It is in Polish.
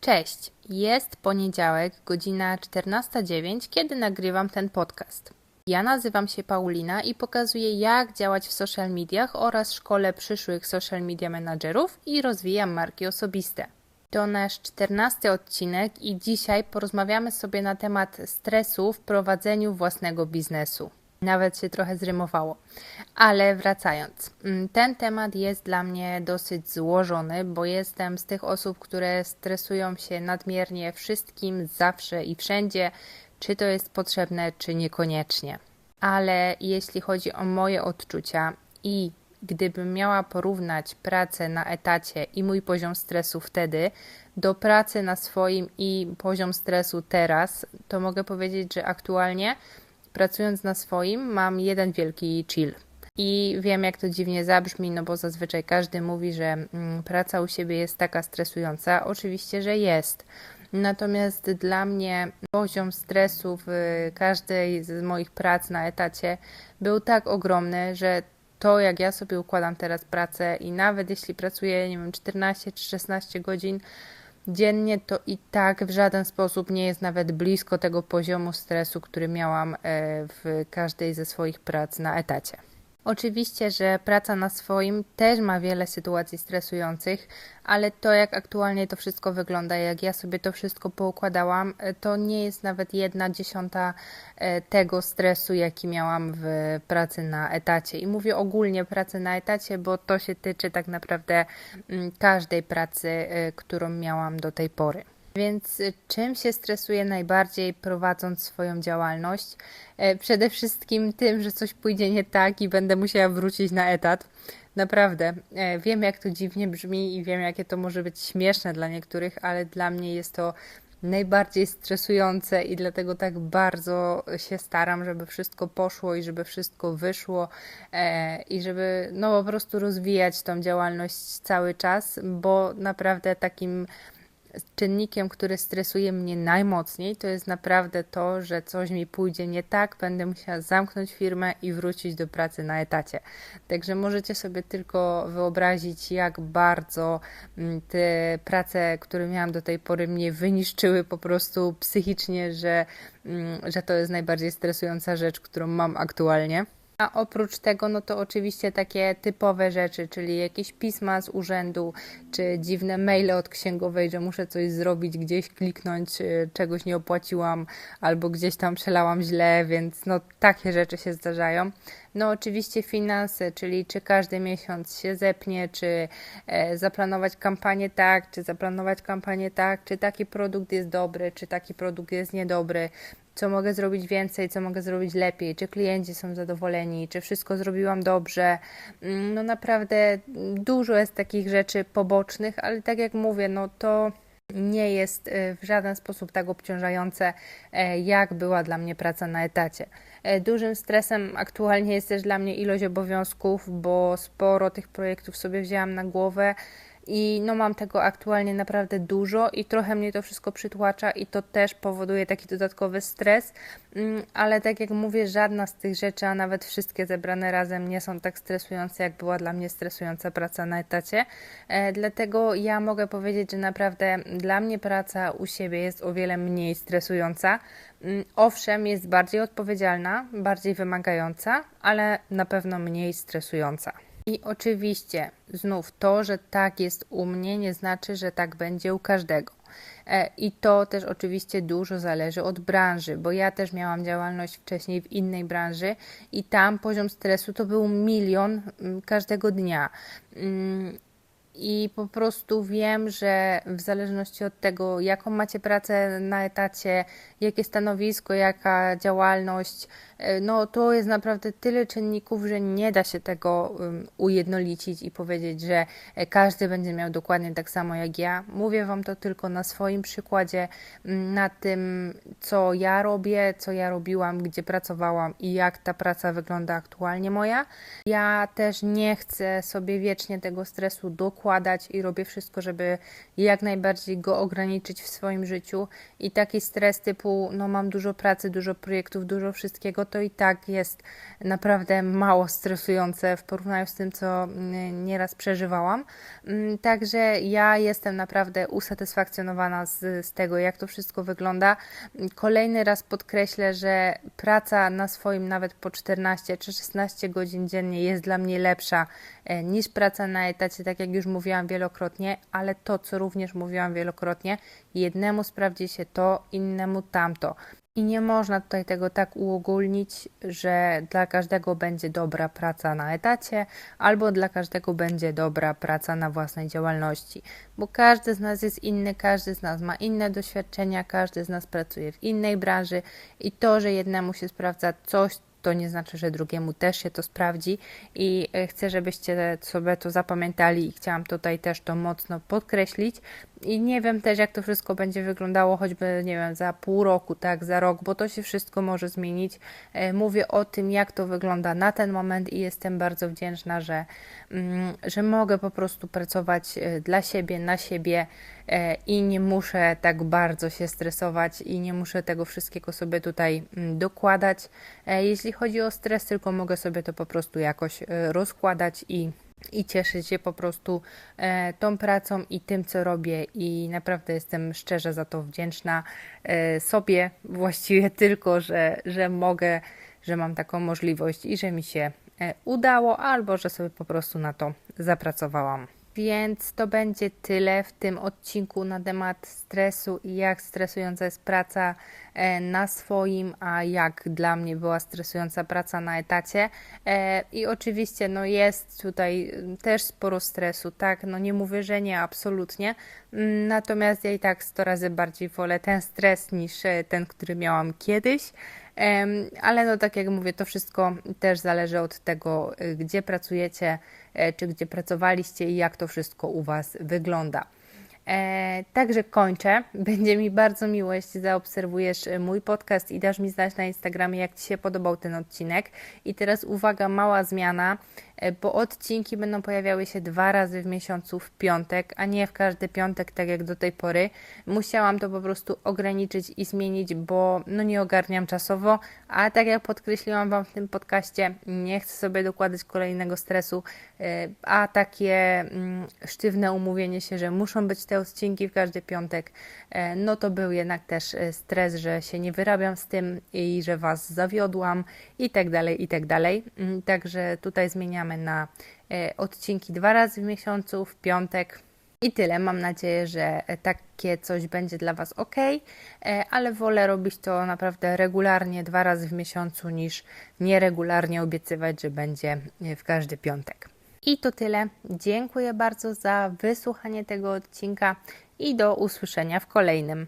Cześć, jest poniedziałek, godzina 14.09, kiedy nagrywam ten podcast. Ja nazywam się Paulina i pokazuję, jak działać w social mediach oraz szkole przyszłych social media menadżerów i rozwijam marki osobiste. To nasz czternasty odcinek i dzisiaj porozmawiamy sobie na temat stresu w prowadzeniu własnego biznesu. Nawet się trochę zrymowało. Ale wracając, mm, ten temat jest dla mnie dosyć złożony, bo jestem z tych osób, które stresują się nadmiernie wszystkim, zawsze i wszędzie, czy to jest potrzebne, czy niekoniecznie. Ale jeśli chodzi o moje odczucia i gdybym miała porównać pracę na etacie i mój poziom stresu wtedy do pracy na swoim i poziom stresu teraz, to mogę powiedzieć, że aktualnie pracując na swoim mam jeden wielki chill. I wiem, jak to dziwnie zabrzmi, no bo zazwyczaj każdy mówi, że mm, praca u siebie jest taka stresująca. Oczywiście, że jest. Natomiast dla mnie poziom stresu w każdej z moich prac na etacie był tak ogromny, że to, jak ja sobie układam teraz pracę i nawet jeśli pracuję, nie wiem, 14 czy 16 godzin dziennie, to i tak w żaden sposób nie jest nawet blisko tego poziomu stresu, który miałam e, w każdej ze swoich prac na etacie. Oczywiście, że praca na swoim też ma wiele sytuacji stresujących, ale to jak aktualnie to wszystko wygląda, jak ja sobie to wszystko poukładałam, e, to nie jest nawet jedna dziesiąta e, tego stresu, jaki miałam w pracy na etacie. I mówię ogólnie pracy na etacie, bo to się tyczy tak naprawdę mm, każdej pracy, e, którą miałam do tej pory. Więc y, czym się stresuję najbardziej prowadząc swoją działalność? E, przede wszystkim tym, że coś pójdzie nie tak i będę musiała wrócić na etat. Naprawdę, e, wiem jak to dziwnie brzmi i wiem jakie to może być śmieszne dla niektórych, ale dla mnie jest to najbardziej stresujące i dlatego tak bardzo się staram, żeby wszystko poszło i żeby wszystko wyszło e, i żeby no po prostu rozwijać tą działalność cały czas, bo naprawdę takim czynnikiem, który stresuje mnie najmocniej, to jest naprawdę to, że coś mi pójdzie nie tak, będę musiała zamknąć firmę i wrócić do pracy na etacie. Także możecie sobie tylko wyobrazić, jak bardzo mm, te prace, które miałam do tej pory, mnie wyniszczyły po prostu psychicznie, że, mm, że to jest najbardziej stresująca rzecz, którą mam aktualnie. A oprócz tego, no to oczywiście takie typowe rzeczy, czyli jakieś pisma z urzędu, czy dziwne maile od księgowej, że muszę coś zrobić, gdzieś kliknąć, y, czegoś nie opłaciłam, albo gdzieś tam przelałam źle, więc no takie rzeczy się zdarzają. No oczywiście finanse, czyli czy każdy miesiąc się zepnie, czy e, zaplanować kampanię tak, czy zaplanować kampanię tak, czy taki produkt jest dobry, czy taki produkt jest niedobry, co mogę zrobić więcej, co mogę zrobić lepiej, czy klienci są zadowoleni, czy wszystko zrobiłam dobrze. Mm, no naprawdę dużo jest takich rzeczy pobocznych, ale tak jak mówię, no to nie jest y, w żaden sposób tak obciążające, e, jak była dla mnie praca na etacie. E, dużym stresem aktualnie jest też dla mnie ilość obowiązków, bo sporo tych projektów sobie wzięłam na głowę i no mam tego aktualnie naprawdę dużo i trochę mnie to wszystko przytłacza i to też powoduje taki dodatkowy stres, mm, ale tak jak mówię, żadna z tych rzeczy, a nawet wszystkie zebrane razem nie są tak stresujące, jak była dla mnie stresująca praca na etacie. E, dlatego ja mogę powiedzieć, że naprawdę dla mnie praca u siebie jest o wiele mniej stresująca. Mm, owszem, jest bardziej odpowiedzialna, bardziej wymagająca, ale na pewno mniej stresująca. I oczywiście, znów to, że tak jest u mnie, nie znaczy, że tak będzie u każdego. E, I to też oczywiście dużo zależy od branży, bo ja też miałam działalność wcześniej w innej branży i tam poziom stresu to był milion mm, każdego dnia. I po prostu wiem, że w zależności od tego, jaką macie pracę na etacie, jakie stanowisko, jaka działalność, e, no to jest naprawdę tyle czynników, że nie da się tego ujednolicić i powiedzieć, że e, każdy będzie miał dokładnie tak samo jak ja. Mówię Wam to tylko na swoim przykładzie, na tym, co ja robię, co ja robiłam, gdzie pracowałam i jak ta praca wygląda aktualnie moja. Ja też nie chcę sobie wiecznie tego stresu dokładać i robię wszystko, żeby jak najbardziej go ograniczyć w swoim życiu. I taki stres typu, no mam dużo pracy, dużo projektów, dużo wszystkiego, to i tak jest naprawdę mało stresujące w porównaniu z tym, co mm, nieraz przeżywałam. Mm, Także ja jestem naprawdę usatysfakcjonowana z, z tego, jak to wszystko wygląda. Kolejny raz podkreślę, że praca na swoim nawet po 14 czy 16 godzin dziennie jest dla mnie lepsza e, niż praca na etacie, tak jak już mówiłam wielokrotnie, ale to, co również mówiłam wielokrotnie, jednemu sprawdzi się to, innemu tamto. I nie można tutaj tego tak uogólnić, że dla każdego będzie dobra praca na etacie, albo dla każdego będzie dobra praca na własnej działalności, bo każdy z nas jest inny, każdy z nas ma inne doświadczenia, każdy z nas pracuje w innej branży i to, że jednemu się sprawdza coś, to nie znaczy, że drugiemu też się to sprawdzi i e, chcę, żebyście sobie to zapamiętali i chciałam tutaj też to mocno podkreślić. I nie wiem też, jak to wszystko będzie wyglądało, choćby, nie wiem, za pół roku, tak, za rok, bo to się wszystko może zmienić. E, Mówię o tym, jak to wygląda na ten moment i jestem bardzo wdzięczna, że, mm, że mogę po prostu pracować e, dla siebie, na siebie i nie muszę tak bardzo się stresować i nie muszę tego wszystkiego sobie tutaj mm, dokładać. E, Jeśli chodzi o stres, tylko mogę sobie to po prostu jakoś e, rozkładać i i cieszyć się po prostu e, tą pracą i tym, co robię, i naprawdę jestem szczerze za to wdzięczna e, sobie, właściwie tylko, że, że mogę, że mam taką możliwość i że mi się e, udało, albo że sobie po prostu na to zapracowałam. Więc to będzie tyle w tym odcinku na temat stresu i jak stresująca jest praca e, na swoim, a jak dla mnie była stresująca praca na etacie. E, I oczywiście no jest tutaj też sporo stresu, tak, no nie mówię, że nie, absolutnie. Mm, Natomiast ja i tak 100 razy bardziej wolę ten stres niż e, ten, który miałam kiedyś. Ale no tak jak mówię, to wszystko też zależy od tego, y, gdzie pracujecie, e, czy gdzie pracowaliście i jak to wszystko u Was wygląda. E, także kończę. Będzie mi bardzo miło, jeśli zaobserwujesz e, mój podcast i dasz mi znać na Instagramie, jak Ci się podobał ten odcinek. I teraz uwaga, mała zmiana, e, bo odcinki będą pojawiały się dwa razy w miesiącu w piątek, a nie w każdy piątek, tak jak do tej pory. Musiałam to po prostu ograniczyć i zmienić, bo no nie ogarniam czasowo, a tak jak podkreśliłam Wam w tym podcaście, nie chcę sobie dokładać kolejnego stresu, a takie mm, sztywne umówienie się, że muszą być te odcinki w każdy piątek, e, no to był jednak też e, stres, że się nie wyrabiam z tym i że Was zawiodłam i tak dalej, i tak dalej. Mm, Także tutaj zmieniamy na e, odcinki dwa razy w miesiącu, w piątek. I tyle. Mam nadzieję, że takie coś będzie dla Was ok, ale wolę robić to naprawdę regularnie, dwa razy w miesiącu, niż nieregularnie obiecywać, że będzie w każdy piątek. I to tyle. Dziękuję bardzo za wysłuchanie tego odcinka i do usłyszenia w kolejnym.